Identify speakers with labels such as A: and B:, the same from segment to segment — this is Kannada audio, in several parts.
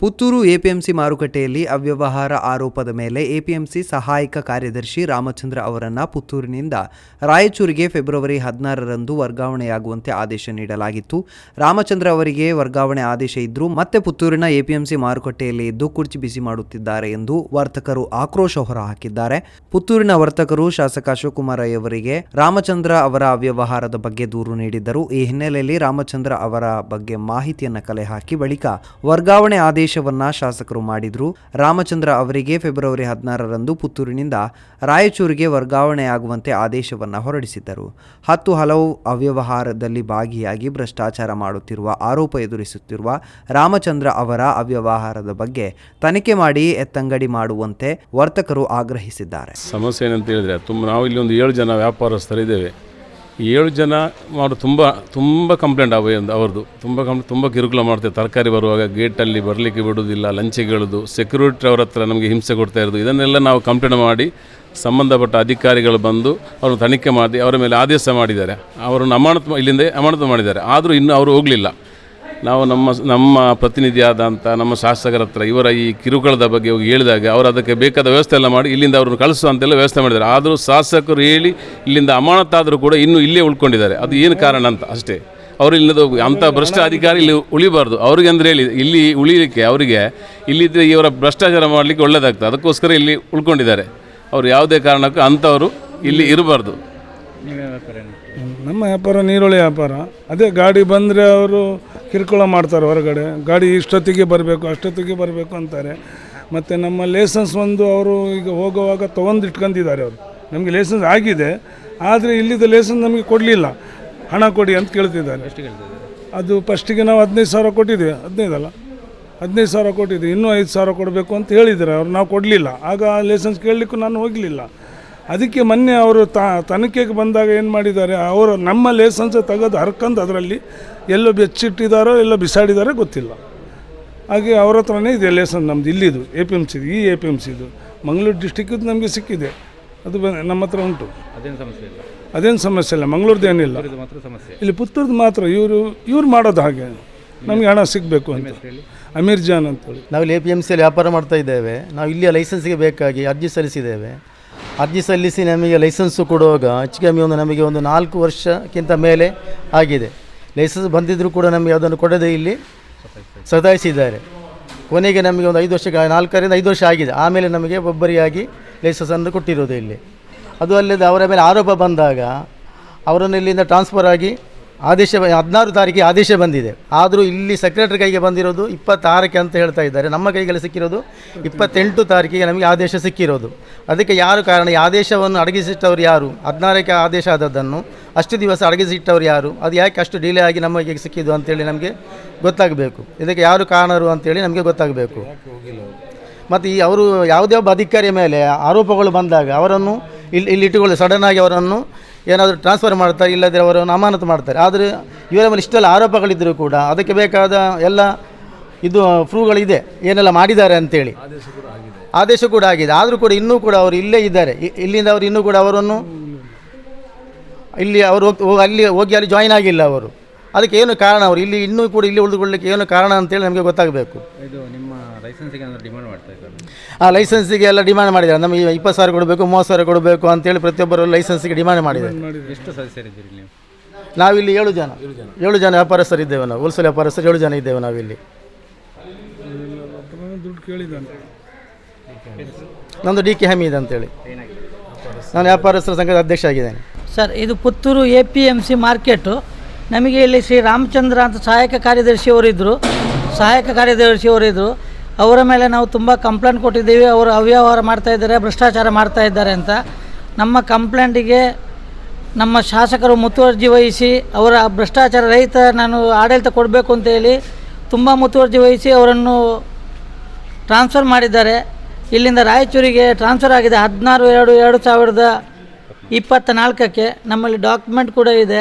A: ಪುತ್ತೂರು ಎಪಿಎಂಸಿ ಮಾರುಕಟ್ಟೆಯಲ್ಲಿ ಅವ್ಯವಹಾರ ಆರೋಪದ ಮೇಲೆ ಎಪಿಎಂಸಿ ಸಹಾಯಕ ಕಾರ್ಯದರ್ಶಿ ರಾಮಚಂದ್ರ ಅವರನ್ನು ಪುತ್ತೂರಿನಿಂದ ರಾಯಚೂರಿಗೆ ಫೆಬ್ರವರಿ ಹದಿನಾರರಂದು ವರ್ಗಾವಣೆಯಾಗುವಂತೆ ಆದೇಶ ನೀಡಲಾಗಿತ್ತು. ರಾಮಚಂದ್ರ ಅವರಿಗೆ ವರ್ಗಾವಣೆ ಆದೇಶ ಇದ್ದರೂ ಮತ್ತೆ ಪುತ್ತೂರಿನ ಎಪಿಎಂಸಿ ಮಾರುಕಟ್ಟೆಯಲ್ಲಿ ಇದ್ದು ಕುರ್ಚಿ ಬಿಸಿ ಮಾಡುತ್ತಿದ್ದಾರೆ ಎಂದು ವರ್ತಕರು ಆಕ್ರೋಶ ಹೊರಹಾಕಿದ್ದಾರೆ. ಪುತ್ತೂರಿನ ವರ್ತಕರು ಶಾಸಕ ಅಶೋಕುಮಾರ ಅವರಿಗೆ ರಾಮಚಂದ್ರ ಅವರ ಅವ್ಯವಹಾರದ ಬಗ್ಗೆ ದೂರು ನೀಡಿದ್ದರು. ಈ ಹಿನ್ನೆಲೆಯಲ್ಲಿ ರಾಮಚಂದ್ರ ಅವರ ಬಗ್ಗೆ ಮಾಹಿತಿಯನ್ನು ಕಲೆ ಹಾಕಿ ಬಳಿಕ ವರ್ಗಾವಣೆ ಆದೇಶವನ್ನ ಶಾಸಕರು ಮಾಡಿದ್ರು. ರಾಮಚಂದ್ರ ಅವರಿಗೆ ಫೆಬ್ರವರಿ ಹದಿನಾರರಂದು ಪುತ್ತೂರಿನಿಂದ ರಾಯಚೂರಿಗೆ ವರ್ಗಾವಣೆಯಾಗುವಂತೆ ಆದೇಶವನ್ನ ಹೊರಡಿಸಿದ್ದರು. ಹತ್ತು ಹಲವು ಅವ್ಯವಹಾರದಲ್ಲಿ ಭಾಗಿಯಾಗಿ ಭ್ರಷ್ಟಾಚಾರ ಮಾಡುತ್ತಿರುವ ಆರೋಪ ಎದುರಿಸುತ್ತಿರುವ ರಾಮಚಂದ್ರ ಅವರ ಅವ್ಯವಹಾರದ ಬಗ್ಗೆ ತನಿಖೆ ಮಾಡಿ ಎತ್ತಂಗಡಿ ಮಾಡುವಂತೆ ವರ್ತಕರು ಆಗ್ರಹಿಸಿದ್ದಾರೆ.
B: ಸಮಸ್ಯೆ ಏನಂತ ಹೇಳಿದ್ರೆ, ತುಂಬ ನಾವು ಇಲ್ಲಿ ಒಂದು ಏಳು ಜನ ವ್ಯಾಪಾರಸ್ಥರಿದ್ದೇವೆ. ಏಳು ಜನ ಮಾಡೋ ತುಂಬ ತುಂಬ ಕಂಪ್ಲೇಂಟ್ ಅವ ಅವ್ರದ್ದು. ತುಂಬ ಕಂಪ್ಲೇಂಟ್ ತುಂಬ ಕಿರುಕುಳ ಮಾಡ್ತೇವೆ. ತರಕಾರಿ ಬರುವಾಗ ಗೇಟಲ್ಲಿ ಬರಲಿಕ್ಕೆ ಬಿಡೋದಿಲ್ಲ ಹೇಳೋದು ಸೆಕ್ಯೂರಿಟಿ ಅವ್ರ ಹತ್ರ ನಮಗೆ ಹಿಂಸೆ ಕೊಡ್ತಾ ಇರೋದು. ಇದನ್ನೆಲ್ಲ ನಾವು ಕಂಪ್ಲೇಂಟ್ ಮಾಡಿ ಸಂಬಂಧಪಟ್ಟ ಅಧಿಕಾರಿಗಳು ಬಂದು ಅವ್ರನ್ನ ತನಿಖೆ ಮಾಡಿ, ಅವರ ಮೇಲೆ ಆದೇಶ ಮಾಡಿದ್ದಾರೆ. ಅವರನ್ನು ಅಮಾನತು, ಇಲ್ಲಿಂದ ಅಮಾನತು ಮಾಡಿದ್ದಾರೆ. ಆದರೂ ಇನ್ನೂ ಅವರು ಹೋಗಲಿಲ್ಲ. ನಾವು ನಮ್ಮ ನಮ್ಮ ಪ್ರತಿನಿಧಿಯಾದಂಥ ನಮ್ಮ ಶಾಸಕರ ಹತ್ರ ಇವರ ಈ ಕಿರುಕುಳದ ಬಗ್ಗೆ ಹೋಗಿ ಹೇಳಿದಾಗ ಅವರು ಅದಕ್ಕೆ ಬೇಕಾದ ವ್ಯವಸ್ಥೆ ಎಲ್ಲ ಮಾಡಿ ಇಲ್ಲಿಂದ ಅವ್ರನ್ನ ಕಳಿಸು ಅಂತೆಲ್ಲ ವ್ಯವಸ್ಥೆ ಮಾಡಿದ್ದಾರೆ. ಆದರೂ ಶಾಸಕರು ಹೇಳಿ ಇಲ್ಲಿಂದ ಅಮಾನತಾದರೂ ಕೂಡ ಇನ್ನೂ ಇಲ್ಲೇ ಉಳ್ಕೊಂಡಿದ್ದಾರೆ. ಅದು ಏನು ಕಾರಣ ಅಂತ? ಅಷ್ಟೇ. ಅವರು ಇಲ್ಲಿಂದ ಅಂಥ ಭ್ರಷ್ಟ ಅಧಿಕಾರಿ ಇಲ್ಲಿ ಉಳಿಬಾರ್ದು. ಅವ್ರಿಗೆ ಅಂದರೆ ಹೇಳಿ, ಇಲ್ಲಿ ಉಳಿಲಿಕ್ಕೆ ಅವರಿಗೆ ಇಲ್ಲಿದ್ದರೆ ಇವರ ಭ್ರಷ್ಟಾಚಾರ ಮಾಡಲಿಕ್ಕೆ ಒಳ್ಳೆಯದಾಗ್ತದೆ ಅದಕ್ಕೋಸ್ಕರ ಇಲ್ಲಿ ಉಳ್ಕೊಂಡಿದ್ದಾರೆ. ಅವರು ಯಾವುದೇ ಕಾರಣಕ್ಕೂ ಅಂಥವರು ಇಲ್ಲಿ ಇರಬಾರ್ದು.
C: ನಮ್ಮ ವ್ಯಾಪಾರ ನೀರುಳ್ಳಿ ವ್ಯಾಪಾರ. ಅದೇ ಗಾಡಿ ಬಂದರೆ ಅವರು ಕಿರುಕುಳ ಮಾಡ್ತಾರೆ ಹೊರಗಡೆ. ಗಾಡಿ ಇಷ್ಟೊತ್ತಿಗೆ ಬರಬೇಕು ಅಷ್ಟೊತ್ತಿಗೆ ಬರಬೇಕು ಅಂತಾರೆ. ಮತ್ತು ನಮ್ಮ ಲೈಸೆನ್ಸ್ ಒಂದು ಅವರು ಈಗ ಹೋಗುವಾಗ ತೊಗೊಂಡು ಇಟ್ಕೊಂಡಿದ್ದಾರೆ ಅವರು. ನಮಗೆ ಲೈಸೆನ್ಸ್ ಆಗಿದೆ ಆದರೆ ಇಲ್ಲಿದ್ದ ಲೈಸೆನ್ಸ್ ನಮಗೆ ಕೊಡಲಿಲ್ಲ. ಹಣ ಕೊಡಿ ಅಂತ ಕೇಳ್ತಿದ್ದಾರೆ. ಅದು ಫಸ್ಟಿಗೆ ನಾವು ಹದಿನೈದು ಸಾವಿರ ಕೊಟ್ಟಿದ್ದೀವಿ ಹದಿನೈದಲ್ಲ ಹದಿನೈದು ಸಾವಿರ ಕೊಟ್ಟಿದ್ದೆ ಇನ್ನೂ ಐದು ಸಾವಿರ ಕೊಡಬೇಕು ಅಂತ ಹೇಳಿದ್ದಾರೆ. ಅವ್ರು ನಾವು ಕೊಡಲಿಲ್ಲ. ಆಗ ಲೈಸೆನ್ಸ್ ಕೇಳಲಿಕ್ಕೂ ನಾನು ಹೋಗಲಿಲ್ಲ. ಅದಕ್ಕೆ ಮೊನ್ನೆ ಅವರು ತ ತನಿಖೆಗೆ ಬಂದಾಗ ಏನು ಮಾಡಿದ್ದಾರೆ ಅವರು ನಮ್ಮ ಲೈಸೆನ್ಸ್ ತೆಗೆದು ಹರ್ಕಂದು ಅದರಲ್ಲಿ ಎಲ್ಲೋ ಬೆಚ್ಚಿಟ್ಟಿದ್ದಾರೋ ಎಲ್ಲೋ ಬಿಸಾಡಿದಾರೋ ಗೊತ್ತಿಲ್ಲ. ಹಾಗೆ ಅವ್ರ ಹತ್ರನೇ ಇದೆ ಲೈಸೆನ್ಸ್ ನಮ್ಮದು ಇಲ್ಲಿದು ಎ ಪಿ ಎಂ ಸಿ ಈ ಎ ಪಿ ಎಂ ಸಿದು ಮಂಗಳೂರು ಡಿಸ್ಟಿಕ್ಕಿದ್ದು ನಮಗೆ ಸಿಕ್ಕಿದೆ. ಅದು ಬ- ನಮ್ಮ ಹತ್ರ ಉಂಟು.
D: ಅದೇನು ಸಮಸ್ಯೆ ಇಲ್ಲ?
C: ಅದೇನು ಸಮಸ್ಯೆ ಇಲ್ಲ ಮಂಗಳೂರ್ದು ಏನಿಲ್ಲ.
D: ಸಮಸ್ಯೆ.
C: ಇಲ್ಲಿ ಪುತ್ತೂರ್ದು ಮಾತ್ರ ಇವರು ಇವ್ರು ಮಾಡೋದು ಹಾಗೆ. ನಮಗೆ ಹಣ ಸಿಗಬೇಕು ಅಂತ. ಅಮೀರ್ ಜಾನ್ ಅಂತ.
E: ನಾವು ಇಲ್ಲಿ ಎ ಪಿ ಎಂ ಸಿಯಲ್ಲಿ ವ್ಯಾಪಾರ ಮಾಡ್ತಾ ಇದ್ದೇವೆ. ನಾವು ಇಲ್ಲಿಯ ಲೈಸೆನ್ಸ್ಗೆ ಬೇಕಾಗಿ ಅರ್ಜಿ ಸಲ್ಲಿಸಿದ್ದೇವೆ. ಅರ್ಜಿ ಸಲ್ಲಿಸಿ ನಮಗೆ ಲೈಸೆನ್ಸು ಕೊಡುವಾಗ ಹೆಚ್ಚು ಕಮ್ಮಿ ಒಂದು ನಮಗೆ ಒಂದು ನಾಲ್ಕು ವರ್ಷಕ್ಕಿಂತ ಮೇಲೆ ಆಗಿದೆ. ಲೈಸೆನ್ಸ್ ಬಂದಿದ್ದರೂ ಕೂಡ ನಮಗೆ ಅದನ್ನು ಕೊಡದೆ ಇಲ್ಲಿ ಸತಾಯಿಸಿದ್ದಾರೆ. ಕೊನೆಗೆ ನಮಗೆ ಒಂದು ಐದು ವರ್ಷ, ನಾಲ್ಕರಿಂದ ಐದು ವರ್ಷ ಆಗಿದೆ. ಆಮೇಲೆ ನಮಗೆ ಒಬ್ಬರಿಯಾಗಿ ಲೈಸೆನ್ಸನ್ನು ಕೊಟ್ಟಿರೋದು ಇಲ್ಲಿ. ಅದು ಅಲ್ಲದೆ ಅವರ ಮೇಲೆ ಆರೋಪ ಬಂದಾಗ, ಅವರನ್ನು ಇಲ್ಲಿಂದ ಟ್ರಾನ್ಸ್ಫರ್ ಆಗಿ ಆದೇಶ ಹದಿನಾರು ತಾರೀಕಿಗೆ ಆದೇಶ ಬಂದಿದೆ. ಆದರೂ ಇಲ್ಲಿ ಸೆಕ್ರೆಟರಿ ಕೈಗೆ ಬಂದಿರೋದು ಇಪ್ಪತ್ತಾರಕ್ಕೆ ಅಂತ ಹೇಳ್ತಾ ಇದ್ದಾರೆ. ನಮ್ಮ ಕೈಗೆಲ್ಲ ಸಿಕ್ಕಿರೋದು ಇಪ್ಪತ್ತೆಂಟು ತಾರೀಕಿಗೆ ನಮಗೆ ಆದೇಶ ಸಿಕ್ಕಿರೋದು. ಅದಕ್ಕೆ ಯಾರು ಕಾರಣ? ಈ ಆದೇಶವನ್ನು ಅಡಗಿಸಿಟ್ಟವರು ಯಾರು? ಹದಿನಾರಕ್ಕೆ ಆದೇಶ ಆದದ್ದನ್ನು ಅಷ್ಟು ದಿವಸ ಅಡಗಿಸಿಟ್ಟವರು ಯಾರು? ಅದು ಯಾಕೆ ಅಷ್ಟು ಡಿಲೇ ಆಗಿ ನಮಗೆ ಸಿಕ್ಕಿದ್ದು ಅಂತೇಳಿ ನಮಗೆ ಗೊತ್ತಾಗಬೇಕು. ಇದಕ್ಕೆ ಯಾರು ಕಾರಣರು ಅಂತೇಳಿ ನಮಗೆ ಗೊತ್ತಾಗಬೇಕು. ಮತ್ತು ಈ ಅವರು ಯಾವುದೇ ಒಬ್ಬ ಅಧಿಕಾರಿಯ ಮೇಲೆ ಆರೋಪಗಳು ಬಂದಾಗ ಅವರನ್ನು ಇಲ್ಲಿ ಇಲ್ಲಿ ಇಟ್ಟುಕೊಳ್ಳಿ. ಸಡನ್ನಾಗಿ ಅವರನ್ನು ಏನಾದರೂ ಟ್ರಾನ್ಸ್ಫರ್ ಮಾಡ್ತಾರೆ ಇಲ್ಲದ್ರೆ ಅವರನ್ನು ಅಮಾನತು ಮಾಡ್ತಾರೆ. ಆದರೆ ಇವರ ಮೇಲೆ ಇಷ್ಟೆಲ್ಲ ಆರೋಪಗಳಿದ್ದರೂ ಕೂಡ ಅದಕ್ಕೆ ಬೇಕಾದ ಎಲ್ಲ ಇದು ಪ್ರೂವ್ಗಳಿದೆ. ಏನೆಲ್ಲ ಮಾಡಿದ್ದಾರೆ ಅಂತೇಳಿ. ಆದೇಶ ಕೂಡ ಆಗಿದೆ. ಆದರೂ ಕೂಡ ಇನ್ನೂ ಕೂಡ ಅವರು ಇಲ್ಲೇ ಇದ್ದಾರೆ. ಇಲ್ಲಿಂದ ಅವರು ಇನ್ನೂ ಕೂಡ ಅವರನ್ನು ಇಲ್ಲಿ ಅವರು ಹೋಗಿ ಅಲ್ಲಿ ಹೋಗಿ ಅಲ್ಲಿ ಜಾಯಿನ್ ಆಗಿಲ್ಲ ಅವರು. ಅದಕ್ಕೆ ಏನು ಕಾರಣ ಅವರು? ಇಲ್ಲಿ ಇನ್ನೂ ಕೂಡ ಇಲ್ಲಿ ಉಳಿದುಕೊಳ್ಳಲಿಕ್ಕೆ ಏನು ಕಾರಣ ಅಂತೇಳಿ ನಮಗೆ ಗೊತ್ತಾಗಬೇಕು.
D: ಇದು ನಿಮ್ಮ ಲೈಸೆನ್ಸಿಗೆ ಅಂದ್ರೆ ಡಿಮಾಂಡ್ ಮಾಡ್ತಾ ಇದ್ದಾರೆ?
E: ಆ ಲೈಸೆನ್ಸಿಗೆ ಎಲ್ಲ ಡಿಮ್ಯಾಂಡ್ ಮಾಡಿದ್ದಾರೆ. ನಮಗೆ ಇಪ್ಪತ್ತು ಸಾವಿರ ಕೊಡಬೇಕು ಮೂವತ್ತು ಸಾವಿರ ಕೊಡಬೇಕು ಅಂತೇಳಿ ಪ್ರತಿಯೊಬ್ಬರು ಲೈಸೆನ್ಸಿಗೆ ಡಿಮ್ಯಾಂಡ್ ಮಾಡಿದ್ದಾರೆ.
D: ಎಷ್ಟು ಸದಸ್ಯರಿದ್ದೀರಿ ನೀವು?
E: ನಾವಿಲ್ಲಿ ಏಳು ಜನ. ಏಳು ಜನ. ವ್ಯಾಪಾರಸ್ಥರಿದ್ದೇವೆ ನಾವು. ಹೋಲ್ಸೇಲ್ ವ್ಯಾಪಾರಸ್ಥರು ಏಳು ಜನ ಇದ್ದೇವೆ ನಾವಿಲ್ಲಿ. ನಂದು ಡಿ ಕೆ ಹಮೀದ್ ಅಂತೇಳಿ. ನಾನು ವ್ಯಾಪಾರಸ್ಥರ ಸಂಘದ ಅಧ್ಯಕ್ಷ ಆಗಿದ್ದೇನೆ.
F: ಸರ್ ಇದು Puttur A P M C market. ನಮಗೆ ಇಲ್ಲಿ ಶ್ರೀ ರಾಮಚಂದ್ರ ಅಂತ ಸಹಾಯಕ ಕಾರ್ಯದರ್ಶಿಯವರಿದ್ದರು ಸಹಾಯಕ ಕಾರ್ಯದರ್ಶಿಯವರಿದ್ದರು ಅವರ ಮೇಲೆ ನಾವು ತುಂಬ ಕಂಪ್ಲೇಂಟ್ ಕೊಟ್ಟಿದ್ದೀವಿ. ಅವರು ಅವ್ಯವಹಾರ ಮಾಡ್ತಾ ಇದ್ದಾರೆ, ಭ್ರಷ್ಟಾಚಾರ ಮಾಡ್ತಾ ಇದ್ದಾರೆ ಅಂತ. ನಮ್ಮ ಕಂಪ್ಲೇಂಟಿಗೆ ನಮ್ಮ ಶಾಸಕರು ಮುತುವರ್ಜಿ ವಹಿಸಿ, ಅವರ ಭ್ರಷ್ಟಾಚಾರ ರಹಿತ ನಾನು ಆಡಳಿತ ಕೊಡಬೇಕು ಅಂತೇಳಿ ತುಂಬ ಮುತುವರ್ಜಿ ವಹಿಸಿ ಅವರನ್ನು ಟ್ರಾನ್ಸ್ಫರ್ ಮಾಡಿದ್ದಾರೆ. ಇಲ್ಲಿಂದ ರಾಯಚೂರಿಗೆ ಟ್ರಾನ್ಸ್ಫರ್ ಆಗಿದೆ ಹದಿನಾರು ಎರಡು ಎರಡು ಸಾವಿರದ ಇಪ್ಪತ್ತ ನಾಲ್ಕಕ್ಕೆ ನಮ್ಮಲ್ಲಿ ಡಾಕ್ಯುಮೆಂಟ್ ಕೂಡ ಇದೆ.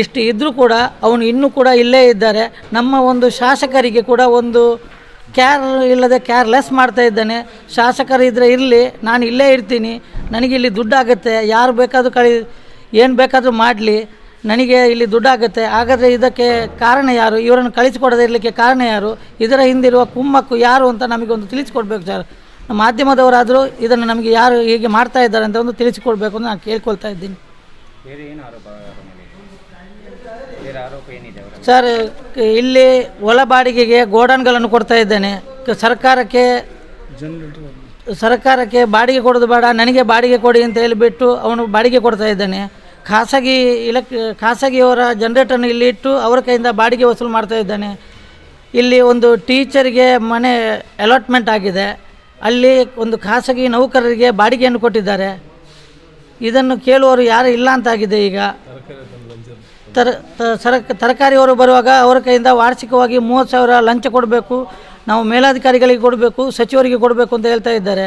F: ಇಷ್ಟು ಇದ್ದರೂ ಕೂಡ, ಅವನು ಇನ್ನೂ ಕೂಡ ಇಲ್ಲೇ ಇದ್ದಾರೆ. ನಮ್ಮ ಒಂದು ಶಾಸಕರಿಗೆ ಕೂಡ ಒಂದು ಕ್ಯಾರ್ ಇಲ್ಲದೆ ಕೇರ್ಲೆಸ್ ಮಾಡ್ತಾ ಇದ್ದಾನೆ. ಶಾಸಕರು ಇದ್ದರೆ ಇರಲಿ, ನಾನು ಇಲ್ಲೇ ಇರ್ತೀನಿ. ನನಗೆ ಇಲ್ಲಿ ದುಡ್ಡು ಆಗುತ್ತೆ ಯಾರು ಬೇಕಾದರೂ ಕಳಿ, ಏನು ಬೇಕಾದರೂ ಮಾಡಲಿ, ನನಗೆ ಇಲ್ಲಿ ದುಡ್ಡಾಗುತ್ತೆ. ಹಾಗಾದರೆ ಇದಕ್ಕೆ ಕಾರಣ ಯಾರು? ಇವರನ್ನು ಕಳಿಸಿಕೊಡದೇ ಇರಲಿಕ್ಕೆ ಕಾರಣ ಯಾರು? ಇದರ ಹಿಂದಿರುವ ಕುಮ್ಮಕ್ಕು ಯಾರು ಅಂತ ನಮಗೊಂದು ತಿಳಿಸಿಕೊಡ್ಬೇಕು ಸರ್. ಮಾಧ್ಯಮದವರಾದರೂ ಇದನ್ನು ನಮಗೆ ಯಾರು ಹೀಗೆ ಮಾಡ್ತಾ ಇದ್ದಾರೆ ಅಂತ ಒಂದು ತಿಳಿಸಿಕೊಡ್ಬೇಕು ಅಂತ ನಾನು ಕೇಳ್ಕೊಳ್ತಾ ಇದ್ದೀನಿ.
D: ಆರೋಪ ಏನಿದೆ ಅವರ
F: ಸರ್ ಇಲ್ಲಿ ಒಳ ಬಾಡಿಗೆಗೆ ಗೋಡನ್ಗಳನ್ನು ಕೊಡ್ತಾ ಇದ್ದೇನೆ. ಸರ್ಕಾರಕ್ಕೆ ಸರ್ಕಾರಕ್ಕೆ ಬಾಡಿಗೆ ಕೊಡೋದು ಬೇಡ ನನಗೆ ಬಾಡಿಗೆ ಕೊಡಿ ಅಂತ ಹೇಳಿಬಿಟ್ಟು ಅವನು ಬಾಡಿಗೆ ಕೊಡ್ತಾ ಇದ್ದಾನೆ. ಖಾಸಗಿ ಇಲೆಕ್ ಖಾಸಗಿಯವರ ಜನ್ರೇಟರ್ನ ಇಲ್ಲಿ ಇಟ್ಟು ಅವರ ಕೈಯಿಂದ ಬಾಡಿಗೆ ವಸೂಲು ಮಾಡ್ತಾ ಇದ್ದಾನೆ. ಇಲ್ಲಿ ಒಂದು ಟೀಚರಿಗೆ ಮನೆ ಅಲಾಟ್ಮೆಂಟ್ ಆಗಿದೆ. ಅಲ್ಲಿ ಒಂದು ಖಾಸಗಿ ನೌಕರರಿಗೆ ಬಾಡಿಗೆಯನ್ನು ಕೊಟ್ಟಿದ್ದಾರೆ. ಇದನ್ನು ಕೇಳುವವರು ಯಾರು ಇಲ್ಲ ಅಂತಾಗಿದೆ ಈಗ. ತರ ಸರಕ್, ತರಕಾರಿಯವರು ಬರುವಾಗ ಅವರ ಕೈಯಿಂದ ವಾರ್ಷಿಕವಾಗಿ ಮೂವತ್ತು ಸಾವಿರ ಲಂಚ ಕೊಡಬೇಕು, ನಾವು ಮೇಲಾಧಿಕಾರಿಗಳಿಗೆ ಕೊಡಬೇಕು, ಸಚಿವರಿಗೆ ಕೊಡಬೇಕು ಅಂತ ಹೇಳ್ತಾ ಇದ್ದಾರೆ.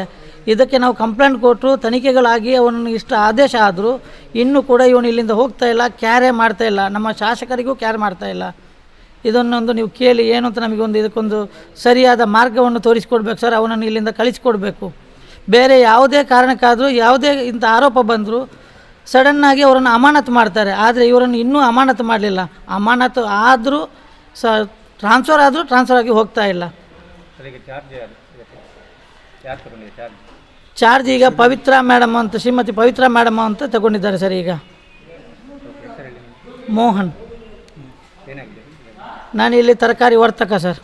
F: ಇದಕ್ಕೆ ನಾವು ಕಂಪ್ಲೇಂಟ್ ಕೊಟ್ಟರು, ತನಿಖೆಗಳಾಗಿ ಅವನನ್ನು ಇಷ್ಟು ಆದೇಶ ಆದರೂ ಇನ್ನೂ ಕೂಡ ಇವನು ಇಲ್ಲಿಂದ ಹೋಗ್ತಾ ಇಲ್ಲ, ಕ್ಯಾರೇ ಮಾಡ್ತಾ ಇಲ್ಲ. ನಮ್ಮ ಶಾಸಕರಿಗೂ ಕ್ಯಾರ್ ಮಾಡ್ತಾ ಇಲ್ಲ. ಇದನ್ನೊಂದು ನೀವು ಕೇಳಿ ಏನು ಅಂತ ನಮಗೊಂದು ಇದಕ್ಕೊಂದು ಸರಿಯಾದ ಮಾರ್ಗವನ್ನು ತೋರಿಸಿಕೊಡ್ಬೇಕು ಸರ್, ಅವನನ್ನು ಇಲ್ಲಿಂದ ಕಳಿಸಿಕೊಡ್ಬೇಕು. ಬೇರೆ ಯಾವುದೇ ಕಾರಣಕ್ಕಾದರೂ, ಯಾವುದೇ ಇಂಥ ಆರೋಪ ಬಂದರೂ ಸಡನ್ನಾಗಿ ಅವರನ್ನು ಅಮಾನತು ಮಾಡ್ತಾರೆ. ಆದರೆ ಇವರನ್ನು ಇನ್ನೂ ಅಮಾನತು ಮಾಡಲಿಲ್ಲ. ಅಮಾನತು ಆದರೂ ಸ ಟ್ರಾನ್ಸ್ಫರ್ ಆದರೂ ಟ್ರಾನ್ಸ್ಫರ್ ಆಗಿ ಹೋಗ್ತಾ ಇಲ್ಲ.
D: ಚಾರ್ಜ್
F: ಈಗ ಪವಿತ್ರ ಮೇಡಮ್ ಅಂತ ಶ್ರೀಮತಿ ಪವಿತ್ರ ಮೇಡಮ್ ಅಂತ ತಗೊಂಡಿದ್ದಾರೆ ಸರ್ ಈಗ. ಮೋಹನ್. ನಾನು ಇಲ್ಲಿ ತರಕಾರಿ ವರ್ತಕ ಸರ್.